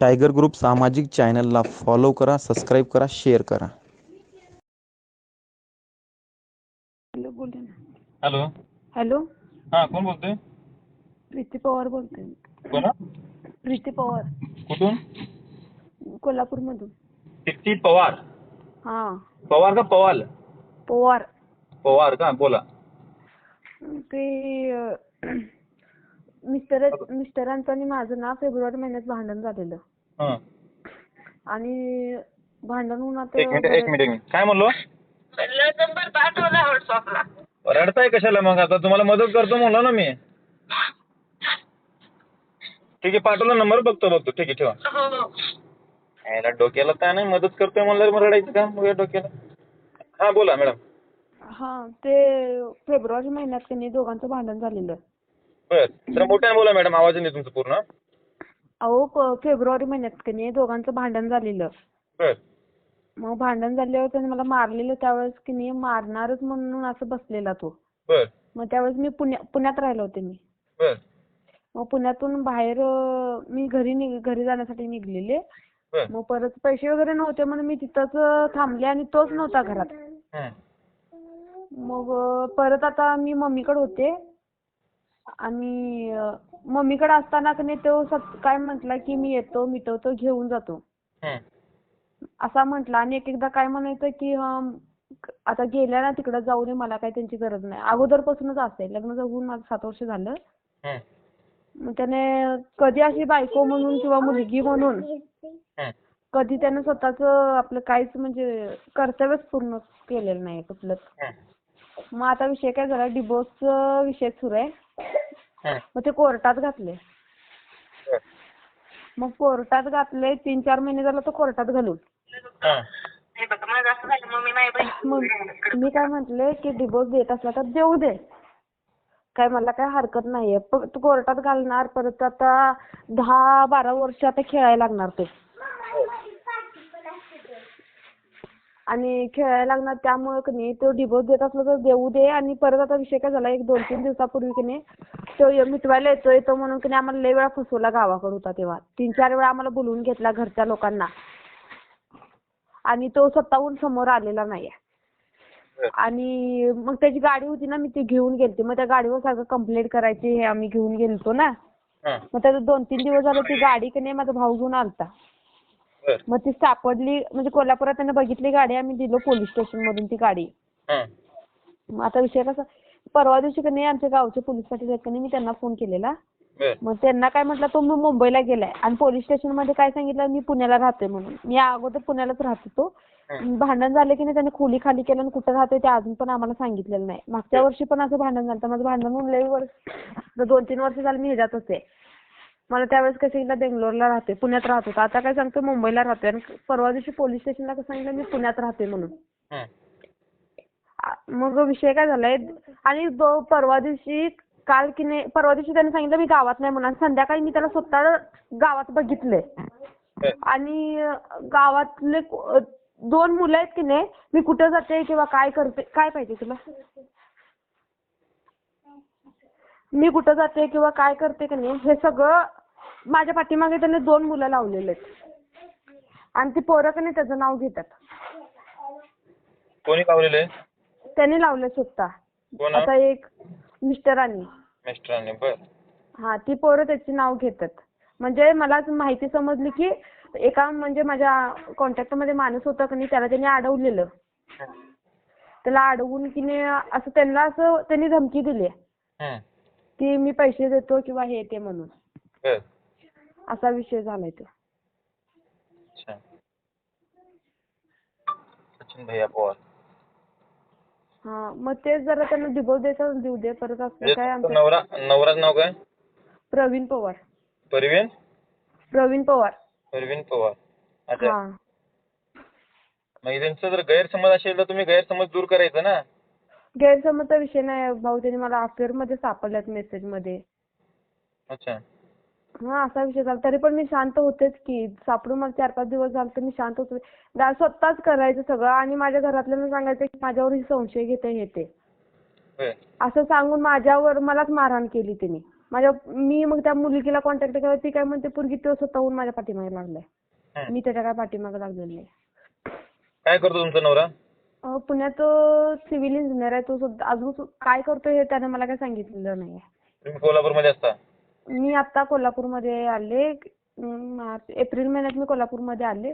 Tiger group सामाजिक चॅनलला follow करा सबस्क्राईब करा शेअर करा. Hello hello. हॅलो. हा कोण बोलतोय? प्रीती पवार बोलते कोण? प्रीती पवार. कुठून? कोल्हापूरमधून. कीर्ती पवार. हां. पवार का पवाल? पवार. पवार का? बोला. ते अं, मिस्टर मिस्टरांचं आणि माझं ना फेब्रुवारी महिन्यात भांडण झालेलं. हा. आणि भांडण होऊन आता एक मिनिट एक मिनिट एक मिनिट. काय म्हणलो? रडताय कशाला मग? आता तुम्हाला मदत करतो म्हणलो ना मी. ठीक आहे पाठवला नंबर बघतो बघतो. ठीक आहे ठेवा. याला डोक्याला काय नाही मदत करतोय म्हणलं मग रडायचं का? मग या डोक्याला. हा बोला मॅडम. हां ते फेब्रुवारी महिन्यात त्यांनी दोघांचं भांडण झालेलं. बर. जरा मोठ्याने बोला मॅडम आवाज नाही तुमचं पूर्ण. अहो क- फेब्रुवारी महिन्यात की नाही दोघांचं भांडण झालेलं. बर. मग भांडण झाल्यावर त्याने मला मारलेलं त्यावेळेस की नाही मारणारच म्हणून असं बसलेला तो. बर. मग त्यावेळेस मी पुण्या पुण्यात राहिले होते मी. बर. मग पुण्यातून बाहेर अं, मी घरी निघ घरी जाण्यासाठी निघलेले. बर. मग परत पैसे वगैरे नव्हते म्हणून मी तिथंच अं, थांबले आणि तोच नव्हता घरात. हं. मग अं, परत आता मी मम्मीकडे होते. आणि मम्मीकडे असताना की नाही तो काय म्हटला की मी येतो मिटवतो घेऊन जातो. असा म्हटला आणि एक एकदा काय म्हणायचं की आता गेल्या ना तिकडे जाऊ दे मला काही त्यांची गरज नाही अगोदरपासूनच असते लग्न होऊन माझं सात वर्ष झालं हं. मग त्याने कधी अशी बायको म्हणून किंवा मुलगी म्हणून. कधी त्याने स्वतःच आपलं काहीच म्हणजे कर्तव्यच पूर्ण केलेलं नाही कुठलंच. मग आता विषय काय झाला डिवोर्सचा विषय सुरू आहे. मग ते कोर्टात घातले. मग कोर्टात घातले तीन चार महिने झालं तो कोर्टात घालून. मग मी काय म्हटले की डिवोर्स देत असला तर देऊ दे. काय मला काय हरकत नाहीये. पण तू कोर्टात घालणार परत आता दहा बारा वर्ष आता खेळायला लागणार ते. आणि खेळायला लागणार त्यामुळे की नाही तो डिवोर्स देत असला तर देऊ दे. आणि परत आता विषय काय झाला एक दोन तीन दिवसापूर्वी की नाही तो मिटवायला येतो येतो म्हणून की नाही आम्हाला लय वेळा फसवला गावाकडे होता तेव्हा तीन चार वेळा आम्हाला बोलवून घेतला घरच्या लोकांना आणि तो स्वतःहून समोर आलेला बर. आणि मग त्याची गाडी होती ना मी ती घेऊन गेलते मग त्या गाडीवर सारखं कंप्लेंट करायची हे आम्ही घेऊन गेलतो ना हं. मग त्याचं दोन तीन दिवस झालं ती गाडी की नाही माझा भाऊ घेऊन आलता. मग ती सापडली म्हणजे कोल्हापुरात त्याने बघितली गाडी आम्ही दिलो पोलीस स्टेशन मधून ती गाडी. मग आता विषय कसा परवा दिवशी की नाही आमच्या गावचे पोलीस पाटील आहेत की नाही मी त्यांना फोन केलेला. बर. मग त्यांना काय म्हटलं तो मी मुंबईला गेलाय. आणि पोलीस स्टेशनमध्ये काय सांगितलं मी पुण्याला राहते म्हणून. मी अगोदर पुण्यालाच राहत होतो. हं. भांडण झालं की नाही त्याने खोली खाली केलं आणि कुठं राहतोय ते अजून पण आम्हाला सांगितलेलं नाही. मागच्या वर्षी पण असं भांडण झालं माझं भांडण होऊन लई वर्ष दोन तीन वर्ष झालं मी ह्याच्यात होते. मला त्यावेळेस कसं सांगितलं बेंगलोरला राहते पुण्यात राहत होतो. आता काय सांगतो मुंबईला राहतोय. आणि परवा दिवशी पोलीस स्टेशनला कसं सांगितलं मी पुण्यात राहते म्हणून. हं. मग विषय काय झालाय? आणि दो- परवा दिवशी काल की नाही परवा दिवशी त्याने सांगितलं मी गावात नाही म्हणून. आणि संध्याकाळी मी त्याला स्वतः गावात बघितलंय. आणि अं, गावातले को- दोन मुलं आहेत की नाही मी कुठं जाते किंवा काय करते काय पाहिजे तुला? मी कुठं जाते किंवा काय करते की नाही हे सगळं माझ्या पाठीमागे त्याने दोन मुलं लावलेले आहेत. आणि ती पोरं की नाही त्याचं नाव घेतात. कोणी लावलेलं आहे? त्यांनी लावले स्वतः. कोण? आता एक मिस्टरांनी मिस्टरांनी बर. हा ती पोरं त्याची नाव घेतात. म्हणजे मला आज माहिती समजली की एका म्हणजे माझ्या कॉन्टॅक्टमध्ये माणूस होता की नाही त्याला त्यांनी अडवलेलं. त्याला अडवून की नाही असं त्यांना असं त्यांनी धमकी दिली. हं. की मी पैसे देतो किंवा हे ते म्हणून. बर. असा विषय झालाय तो. अच्छा. सचिन भैया पवार हा मग तेच जरा त्यांना डिवोर्स द्यायचा देऊ दे परत असं म्हणजे काय आमचं नवरा नवराच नाव काय? प्रवीण पवार. परवीन प्रवीण पवार. परवीन पवार. अच्छा. हा. मग त्यांचा जर गैरसमज असेल तर तुम्ही गैरसमज दूर करायचा ना? गैरसमजचा विषय नाही भाऊ त्यांनी मला अफेअरमध्ये सापडल्यात मेसेजमध्ये. अच्छा. हा असा विषय झाला. तरी पण मी शांत होतेच की सापडून मला चार पाच दिवस झाले तर मी शांत होते. दा- स्वतःच करायचं सगळं आणि माझ्या घरातल्यांना सांगायचं की माझ्यावर संशय घेते हे ते. होय. असं सांगून माझ्यावर मलाच मारहाण केली त्यांनी माझ्या मी मग त्या मुलगीला कॉन्टॅक्ट केला ती काय म्हणते पोरगी तो स्वतःहून माझ्या पाठीमागे लागलाय. हं. मी त्याच्या काय पाठीमागे लागलेली नाही. काय करतो तुमचा नवरा? अं, पुण्यात सिव्हिल इंजिनियर आहे. तो सुद्धा अजून सु- काय करतोय हे त्याने मला काय सांगितलेलं नाही तुम्ही कोल्हापूरमध्ये असता? मी आता कोल्हापूरमध्ये आले. एप्रिल महिन्यात मी कोल्हापूरमध्ये आले.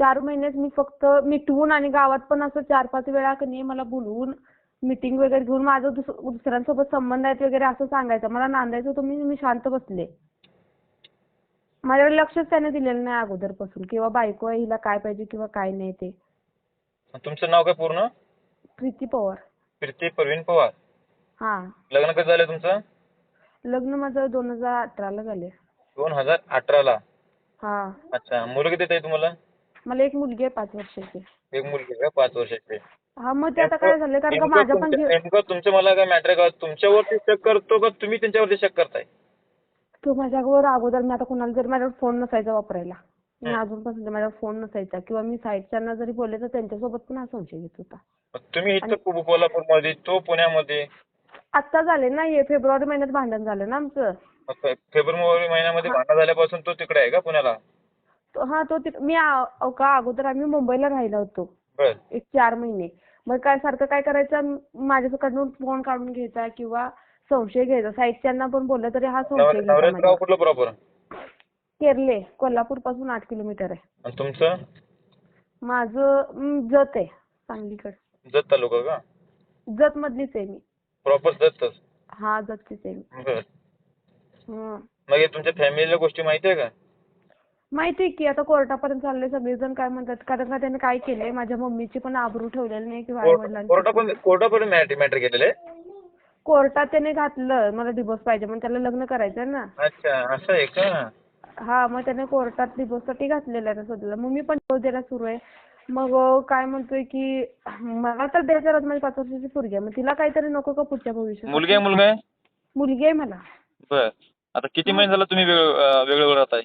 चार महिन्यात मी फक्त मिटवून आणि गावात पण असं चार पाच वेळा की नाही मला बोलवून मीटिंग वगैरे घेऊन माझं दुस- दुसऱ्यांसोबत संबंध आहेत वगैरे असं सांगायचं. मला नांदायचं होतं मी मी शांत बसले. माझ्याकडे लक्षच त्याने दिलेलं नाही अगोदरपासून किंवा बायको आहे हिला काय पाहिजे किंवा काय नाही ते. तुमचं नाव काय पूर्ण? प्रीती पवार. प्रीती प्रवीण पवार. हा. लग्न कधी झालं तुमचं? लग्न माझं दोन हजार अठराला झाले. दोन हजार अठराला? हा. अच्छा मुलं किती आहे तुम्हाला? मला एक मुलगी आहे पाच वर्षाची. एक मुलगी आहे का? पाच वर्षाची. हा मग ते आता काय झालं कारण का नेमकं माझ्या पण जीव- नेमकं तुमचं मला काय मॅटर का? तुमच्यावरती शक करतो का? तुम्ही त्यांच्यावरती शक करताय? तो माझ्यावर अगोदर मी आता कोणाला जरी माझ्यावर फोन नसायचा वापरायला. मी हं. अजूनपासून माझ्यावर फोन नसायचा किंवा मी साईडच्यांना जरी बोलले तर त्यांच्यासोबत पण हा संशय घेत होता. तुम्ही इथं कोल्हापूरमध्ये तो पुण्यामध्ये आत्ता झाले ना हे फेब्रुवारी महिन्यात भांडण झालं ना आमचं. फेब्रुवारी महिन्यामध्ये भांडण झाल्यापासून तो तिकडे आहे का पुण्याला? तो- हा तो तिक- मी का अगोदर आम्ही मुंबईला राहिलो होतो. बर. एक चार महिने. मग काय सारखं काय करायचं? माझ्याकडून फोन काढून घ्यायचा किंवा संशय घ्यायचा. साईडच्यांना पण बोललं तरी हा संशय नवर- घ्यायचा नवऱ्याचं गाव माझ्यावर. कुठलं प्रॉपर केरले कोल्हापूरपासून आठ किलोमीटर आहे. आणि तुमचं? माझं अं, जत आहे सांगलीकडे. जत तालुका का? जत मधलीच आहे मी. प्रॉपर जतच हा जतचीच आहे. हं. मग हे तुमच्या फॅमिलीला गोष्टी माहिती आहे का? माहिती आहे की आता कोर्टापर्यंत चाललंय सगळेजण काय म्हणतात कारण का त्याने काय केलंय? माझ्या मम्मीची पण आबरू ठेवलेली नाही किंवा आई वडिलांची कोर्टापर्यंत कोर्टापर्यंत मॅटर मॅटर केलेलं आहे? कोर्टात त्याने घातलं मला डिवोर्स पाहिजे मग त्याला लग्न करायचंय ना. अच्छा असं आहे का? हा मग त्याने कोर्टात डिवोर्ससाठी घातलेलं आहे सध्याला. मग मी पण डिवोर्स द्यायला सुरू आहे. मग काय म्हणतोय की मला तर द्यायचं राहत माझी पाच वर्षाची पोरगी आहे. मग तिला काहीतरी नको का पुढच्या भविष्यात? मुलगी आहे मुलगा आहे? मुलगी आहे मला. बर. आता किती महिने झाला तुम्ही वेग अं, वेगळं राहताय?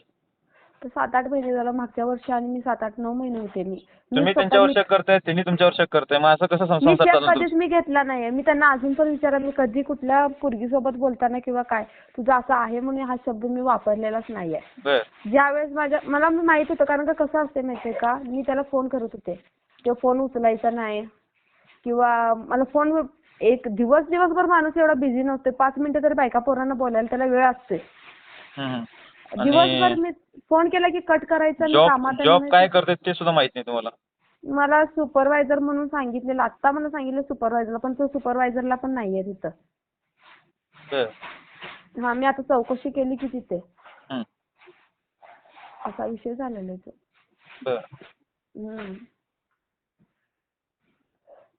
तर सात आठ महिने झालं मागच्या वर्षी आणि मी सात आठ नऊ महिने होते मी. मी तुम्ही स्वतः त्यांच्यावर मी- शक करताय त्यांनी तुमच्यावर शक करताय. मग असं कसं मी संसार check चालणार कधीच मी घेतला नाहीये. मी त्यांना अजून पण विचारलं मी कधी कुठल्या पोरगीसोबत बोलताना किंवा काय तुझं असं आहे म्हणून हा शब्द मी वापरलेलाच नाहीये. बर. ज्यावेळेस माझ्या मला माहीत होतं कारण का कसं असते माहितीये का मी त्याला फोन करत होते. तो फोन उचलायचा नाही. किंवा मला फोन एक दिवस दिवसभर माणूस एवढा बिझी नसते पाच मिनिटं तरी बायका पोरांना बोलायला त्याला वेळ असते हम्म, हम्म. दिवसभर मी फोन केला की कट करायचा कामात आहे जॉब. काय करतात ते सुद्धा माहीत नाही तुम्हाला. मला सुपरवायझर म्हणून सांगितलेलं आता मला सांगितलं सुपरवायझरला पण तो सुपरवायझरला पण नाहीये तिथं. बर. हा मी आता चौकशी केली की तिथे. असा विषय झालेला आहे तो. बर. हम्म.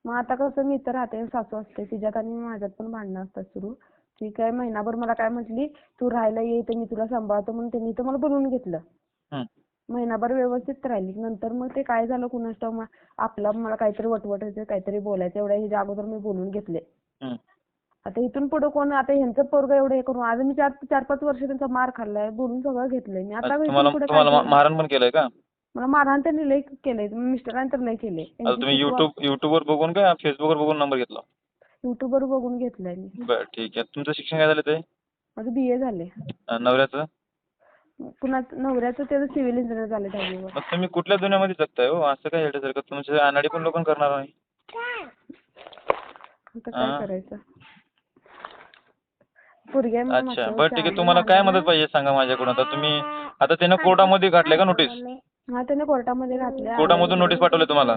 मग आता कसं मी इथं राहते सासू असते तिच्यात आणि माझ्यात पण भांडणं असतात सुरू. ती काय महिनाभर मला काय म्हटली तू राहायला ये इथं मी तुला सांभाळतो म्हणून त्यांनी इथं मला बोलवून घेतलं. महिनाभर व्यवस्थित राहिली. नंतर मग ते काय झालं कुणास ठाऊक आपला मला काहीतरी वटवटायचं काहीतरी बोलायचं एवढ्या ह्याच्या अगोदर मी बोलून घेतले. आता इथून पुढे कोण आता ह्यांचं पोरगं एवढं हे करून आज मी चार चार पाच वर्ष त्यांचा मार खाल्लाय बोलून सगळं घेतलंय मी. आता इथून तुम्हाला मारहाण पण केलंय का? मला मारहाण त्यांनी लई केलंय मिस्टरांनी तर लई केलंय. आता तुम्ही युट्यूब युट्यूबवर बघून का फेसबुकवर बघून नंबर घेतला? युट्यूबवर बघून घेतलंय मी. बर ठीक आहे. तुमचं शिक्षण काय झालं ते? माझं बीए झाले. अं, नवऱ्याचं? पुन्हा नवऱ्याचं त्याचं सिव्हिल इंजिनियर झाले दहावीवर मग तुम्ही कुठल्या दुनियामध्ये जगताय हो? असं काय येण्यासारखं तुमचे अनाडी पण लोक करणार नाही. आता हा. काय करायचं? पोरगी आहे म्हणून अच्छा बरं ठीक आहे. तुम्हाला काय. मदत पाहिजे सांगा माझ्याकडून? आता तुम्ही आता त्यानं कोर्टामध्ये घातलंय का नोटीस हा त्याने कोर्टामध्ये घातले कोर्टामधून नोटीस पाठवली तुम्हाला?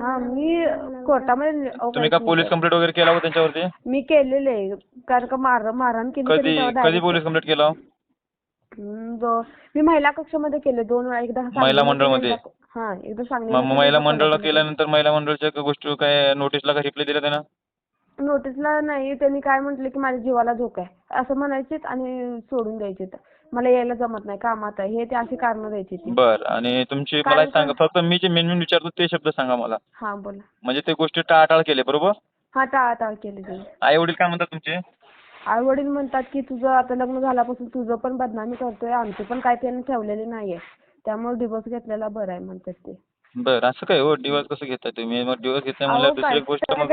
हा मी कोर्टामध्ये तुम्ही का पोलीस कंप्लेंट वगैरे केला हो त्यांच्यावरती? मी केलेले. आहे कारण का मार मारहाण केली कधी तेव्हा कधी direct- पोलीस कंप्लेंट केला? हम्म, दो- मी महिला कक्षामध्ये केले. दोन वेळा एकदा महिला सांगलीला मंडळमध्ये? हा एकदा मग केलं, महिला मंडळाला केल्यानंतर महिला मंडळाच्या गोष्टी काय नोटीसला का रिप्लाय दिला त्यानं. नोटीसला नाही. त्यांनी काय म्हटले की माझ्या जीवाला धोका आहे. असं म्हणायचे आणि सोडून द्यायचे मला यायला जमत नाही कामात आहे. हे ते अशी कारण द्यायची ती. बर आणि तुमची मला काय? सांगा फक्त मी जे मेन मेन विचारतो ते शब्द सांगा मला. हा बोला. म्हणजे ते गोष्टी टाळाटाळ केले बरोबर? हा टाळाटाळ केली त्यांनी आई वडील काय म्हणतात तुमचे? आई वडील म्हणतात की तुझं आता लग्न झाल्यापासून तुझं पण बदनामी करतोय आमची पण काय त्यांनी ठेवलेली नाहीये. त्यामुळे डिवोर्स घेतलेला बरं आहे म्हणतात ते. बर असं काय हो? डिवोर्स कसं घेताय तुम्ही? मग डिवोर्स अहो, म्हणल्यावर दुसरी गोष्ट मग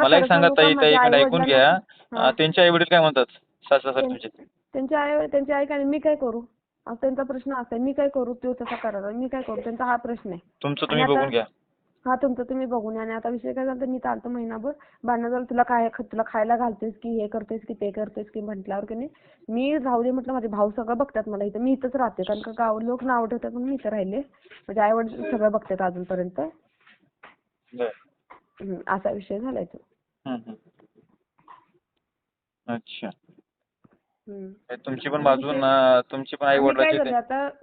मला एक सांगा? ताई ताई ऐकून घ्या. त्यांचे आई वडील काय म्हणतात? सासरा तुमचे त्यांची आई त्यांची आई काय मी काय करू? असा त्यांचा प्रश्न असा आहे मी काय करू? तो तसा करायला मी काय करू? त्यांचा हा प्रश्न आहे. तुमचं आणि तुम्ही आता- बघून घ्या. हा तुमचं तुम्ही बघून या आणि आता विषय काय झाला मी चालतो महिनाभर. भांडणं झालं तुला काय तुला खायला घालतेस की हे करतेस की ते करतेस की म्हटल्यावर की नाही मी राहू दे म्हटलं माझे भाऊ सगळं बघतात मला इथं. मी इथंच राहते कारण का गाव लोक नाव ठेवतात म्हणून मी इथं राहिले. माझे आई वडील सगळं बघतात अजूनपर्यंत. बर. हम्म, असा विषय झालाय तो. हम्म, हम्म. अच्छा. तुमची पण बाजू तुमची पण आई वडिलाची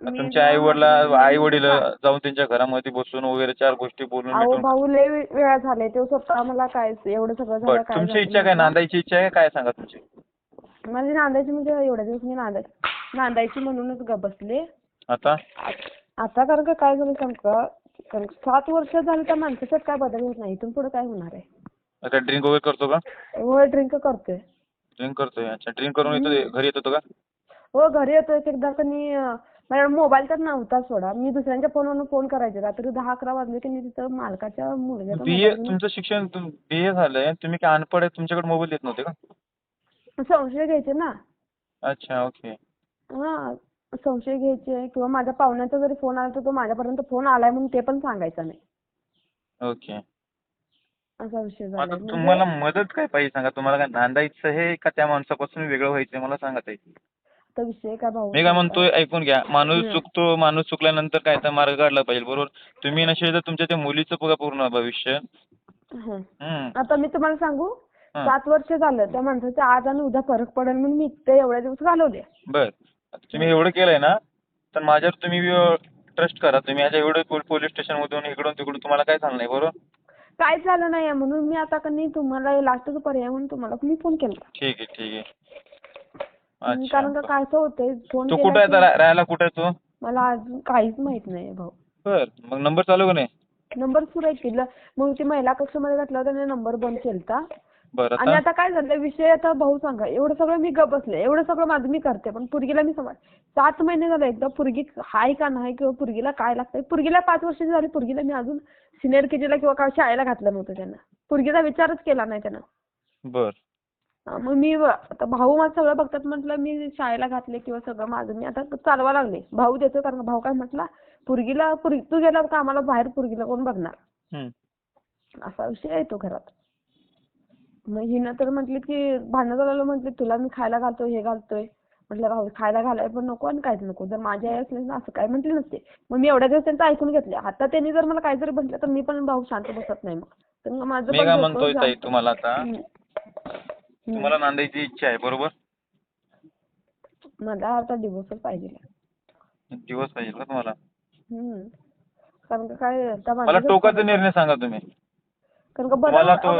तुमच्या आई वडिला आई वडील. जाऊन त्यांच्या घरामध्ये बसून वगैरे चार गोष्टी बोलून भाऊ लय वेळा झाले. ते स्वतः मला काय एवढं सगळं तुमची इच्छा काय. नांदायची इच्छा आहे काय सांगा तुमची? माझी नांदायची म्हणजे एवढ्या दिवस मी नांदाय नांदायची म्हणूनच ग बसले. आता? आत- कारण का काय झालं सांग का? कारण सात वर्ष झाली त्या माणसाच्यात काय बदल होत नाही. इथून पुढे काय होणार आहे? ड्रिंक वगैरे करतो का? हो ड्रिंक करतोय. ड्रिंक करतोय. अच्छा ड्रिंक करून येतो घरी येतो का? हो घरी येतोय एकदा कनी अं, माझ्या मोबाईल तर नव्हता सोडा. मी दुसऱ्यांच्या फोनवरून फोन करायचे. रात्री दहा अकरा वाजले की मी तिथं मालकाच्या मुलग्याचा बी ए तुमचं शिक्षण बी ए झालंय. तुम्ही काय अनपड आहे तुमच्याकडे मोबाईल येत नव्हते का? संशय घ्यायचे ना. अच्छा ओके हा संशय घ्यायचे. किंवा माझ्या पाहुण्याचा जरी फोन आला तर तो माझ्यापर्यंत फोन आलाय म्हणून ते पण सांगायचं नाही. ओके असा विषय आता झाला तुम्हाला मदत काय पाहिजे सांगा? तुम्हाला काय नांदायचं आहे का त्या माणसापासून वेगळं व्हायचंय? मला सांगा तर विषय काय भाऊ? मी काय म्हणतोय ऐकून घ्या. माणूस हम्म. चुकतो माणूस चुकल्यानंतर काय तर मार्ग काढला पाहिजे बरोबर? तुम्ही नसेल तर तुमच्या त्या मुलीचं बघा पूर्ण भविष्य. हं. हम्म. आता मी तुम्हाला सांगू? हा. सात वर्ष झालं त्या माणसाच्या आज आणि उद्या फरक पडेल म्हणून मी ते एवढ्या दिवस घालवले. बर. आता तुम्ही एवढं केलंय ना तर माझ्यावर तुम्ही ट्रस्ट करा. तुम्ही आता एवढं पोलीस स्टेशन मधून इकडून तिकडून तुम्हाला काय नाही बरोबर? काहीच झालं नाही म्हणून मी आता कनी तुम्हाला लास्टचा पर्याय म्हणून तुम्हाला मी फोन केला. ठीक आहे ठीक आहे. कारण का काय असं होतंय फोन तू कुठं आहे राहायला कुठं तू? मला अजून काहीच माहीत नाही भाऊ. बर मग नंबर चालू का नाही? नंबर सुरू आहे मग ती महिला कक्षामध्ये घातला होता नंबर बंद केलता. आणि आता? काय झालं विषय आता भाऊ सांगा एवढं सगळं मी गप बसले एवढं सगळं माझं मी करते पण पुरगीला मी समज सात महिने झाले एकदा पुरगी हाय का नाही किंवा पुरगीला काय लागतंय? पुरगीला पाच वर्षाची झाली पुरगीला मी अजून सिनियर केजीला किंवा काय शाळेला घातलं नव्हतं त्यांना. पुरगीचा विचारच केला नाही त्यानं. बर. मग मी आता भाऊ माझं सगळं बघतात म्हटलं मी शाळेला घातले किंवा सगळं माझं मी आता चालवा लागले. भाऊ देतो कारण भाऊ काय म्हटला पुरगीला पुरगी तू गेल्यावर का आम्हाला बाहेर पुरगीला कोण बघणार. असा विषय येतो घरात. मग हिनं तर म्हटली की भांडणं झालं म्हटली तुला मी खायला घालतोय हे घालतोय. म्हटलं राहू दे, खायला घालायला पण नको आणि काहीच नको. जर माझी आई असली ना असं काय म्हटली नसते. मग मी एवढ्या दिवस त्यांचं ऐकून घेतले. आता त्यांनी जर मला काही जरी म्हटलं तर मी पण भाऊ शांत बसत नाही मग. तर मग माझं मी पण काय डोकं म्हणतोय ताई तुम्हाला आता? हम्म. तुम्हाला नांदायची इच्छा आहे बरोबर? मला आता डिवोर्सच पाहिजे. दिवस पाहिजे का तुम्हाला? हम्म. कारण का काय मला टोकाचा निर्णय सांगा तुम्ही. कारण का तुम्हाला तो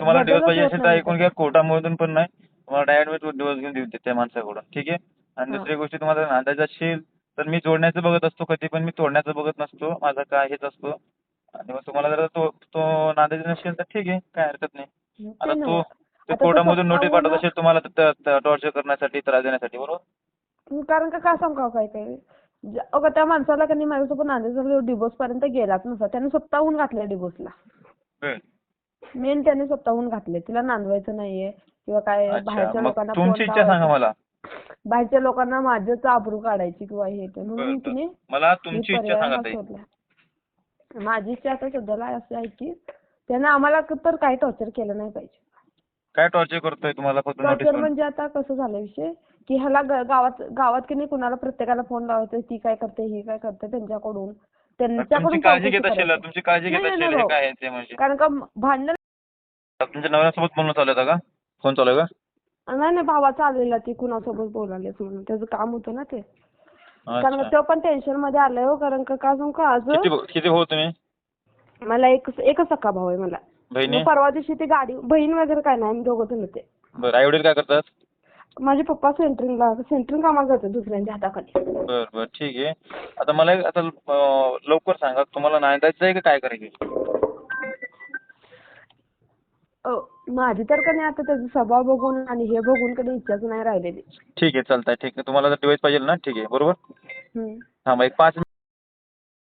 तुम्हाला दिवस पाहिजे असेल तर ऐकून घ्या कोर्टामधून पण नाही. तुम्हाला डायरेक्ट मी दिवस घेऊन देऊ त्या माणसाकडून ठीक आहे? आणि. दुसरी गोष्ट तुम्हाला नांदायचं असेल तर मी जोडण्याचं बघत असतो कधी पण मी तोडण्याचं बघत नसतो. माझा काय हेच असतो. आणि मग तुम्हाला जर तो तो नांदायचा नसेल तर ठीक आहे काय हरकत नाही. आता. तो कोर्टामधून नोटीस पाठवत असेल तुम्हाला टॉर्चर करण्यासाठी त्रास देण्यासाठी बरोबर? कारण का काय सांगावं काय काय अगं त्या माणसाला का नाही माझ्यासोबत नांदेड डिवोर्स पर्यंत गेलाच नसता त्याने स्वतःहून घातलंय डिवोर्सला. मेन त्याने स्वतःहून घातले. तिला नांदवायचं नाहीये किंवा काय बाहेरच्या लोकांना तुमची फोन इच्छा सांगा लावायचा. मला. बाहेरच्या लोकांना माझ्याच आबरू काढायची किंवा हे ते. म्हणून तिने मला तुमची इच्छा सांगा माझी इच्छा आता सध्याला असं आहे की त्यानं आम्हाला तर काही टॉर्चर केलं नाही पाहिजे. काय टॉर्चर करतोय तुम्हाला टॉर्चर म्हणजे आता कसं झालं विषय? की ह्याला गावात गावात की नाही कुणाला प्रत्येकाला फोन लावायचं? ती काय करते? ही काय करते? त्यांच्याकडून. त्यांच्याकडून काळजी घेत असेल. तुमची काळजी घेत असेल हे भाऊ. काय आहे ते म्हणजे? कारण का भांडण तुमच्या नवऱ्यासोबत बोलणं चालू आहे का? फोन चालू आहे का? नाही नाही भावाचा आलेला ती कुणासोबत बोलायलेस म्हणून त्याचं काम होतं ना ते. कारण का अच्छा. तो पण टेन्शनमध्ये आलाय हो कारण का काय सांगू का आज किती भाऊ- किती भाऊ तुम्ही? मला एक एकच सक्का भाऊ आहे मला. बहिणी? मग परवा दिवशी ती गाडी बहीण वगैरे काय नाही आम्ही दोघं जण होते. बरं आई वडील काय करतात? माझे पप्पा सेंटरिंगला सेंटरिंग कामाला जाते दुसऱ्यांच्या हाताखाली. बर बर ठीक आहे. आता मला एक आता अं, लवकर सांगा तुम्हाला नांदायचं आहे का काय करायचं? अ, माझी तर का नाही आता त्याचा स्वभाव बघून आणि हे बघून कधी इच्छाच नाही राहिलेली. ठीक आहे चालतंय ठीक आहे. तुम्हाला जर डिवाइस पाहिजे ना ठीक आहे बरोबर? हम्म. थांबा एक पाच